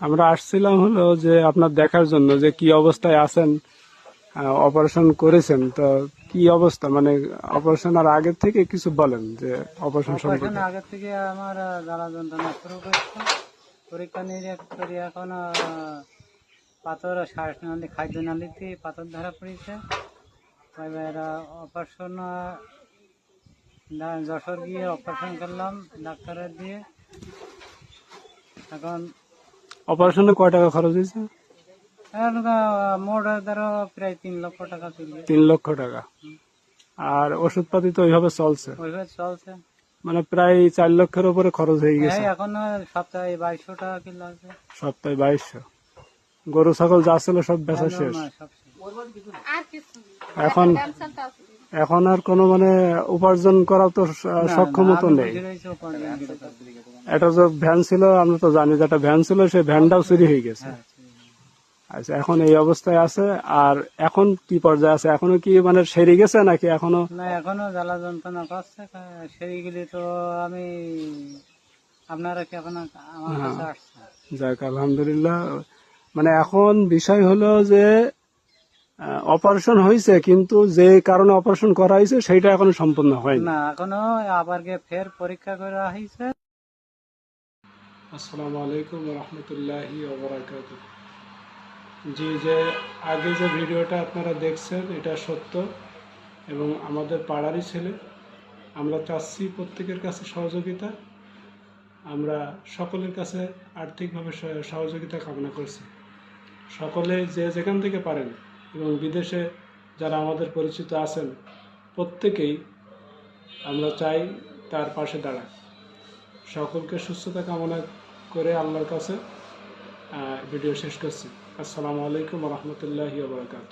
আমরা আসছিলাম হলো যে আপনার দেখার জন্য যে কি অবস্থায় আছেন অপারেশন করেছেন। তো কি অবস্থা? মানে অপারেশন আর আগের থেকে কিছু বলেন যে অপারেশন সম্পর্কে। আগে থেকে আমার জ্বালা যন্ত্রণা শুরু করেছে। পরীক্ষা নিরীক্ষা করি এখন পাথর শ্বাস নালী খাদ্য নালীতে পাথর ধরা পড়েছে। এবার অপারেশন যশোর গিয়ে অপারেশন করলাম ডাক্তারের দিয়ে। এখন অপারেশনে কয় টাকা খরচ হয়েছে? মোট ধরো প্রায় তিন লক্ষ টাকা তিন লক্ষ টাকা। আর ওষুধপাতি তো ওইভাবে চলছে? ওইভাবে চলছে। মানে প্রায় চার লক্ষের উপরে খরচ হয়ে গেছে। হ্যাঁ এখন সপ্তাহে বাইশশো টাকা কি লাগবে সপ্তাহে বাইশশো। গরু ছাগল যা ছিল সব বেচা শেষ। এখন এখন আর কোনো মানে উপার্জন করার তো স- সক্ষমতা নেই। এটা যে ভ্যান ছিল আমরা তো জানি যে একটা ভ্যান ছিল সেই ভ্যানটাও চুরি হয়ে গেছে। হ্যাঁ, আচ্ছা এখন এই অবস্থায় আছে আর এখন কি পর্যায়ে আছে? এখনও কি মানে সেরে গেছে নাকি এখনও? না এখনও জ্বালা যন্ত্রণা করছে। কা- সেইগুলি তো আমি আপনারা কি এখন আমার কাছে আসছে যাক আলহামদুলিল্লাহ। মানে এখন বিষয় হলো যে অপারেশন হয়েছে কিন্তু যে কারণে অপারেশন করা হয়েছে সেটা এখনও সম্পূর্ণ হয়নি। না এখনও আবার গিয়ে ফের পরীক্ষা করা হয়েছে। আসসালামু আলাইকুম রহমতুল্লাহি জি যে আগে যে ভিডিওটা আপনারা দেখছেন এটা সত্য এবং আমাদের পাড়ারই ছেলে। আমরা চাচ্ছি প্রত্যেকের কাছে সহযোগিতা। আমরা সকলের কাছে আর্থিকভাবে সহযোগিতা কামনা করছি। সকলে যে যেখান থেকে পারেন এবং বিদেশে যারা আমাদের পরিচিত আছেন, প্রত্যেকেই আমরা চাই তার পাশে দাঁড়ায় সকলকে সুস্থতা কামনা করে আল্লাহর কাছে ভিডিও শেষ করছি। আসসালামু আলাইকুম রহমতুল্লাহি বারকাত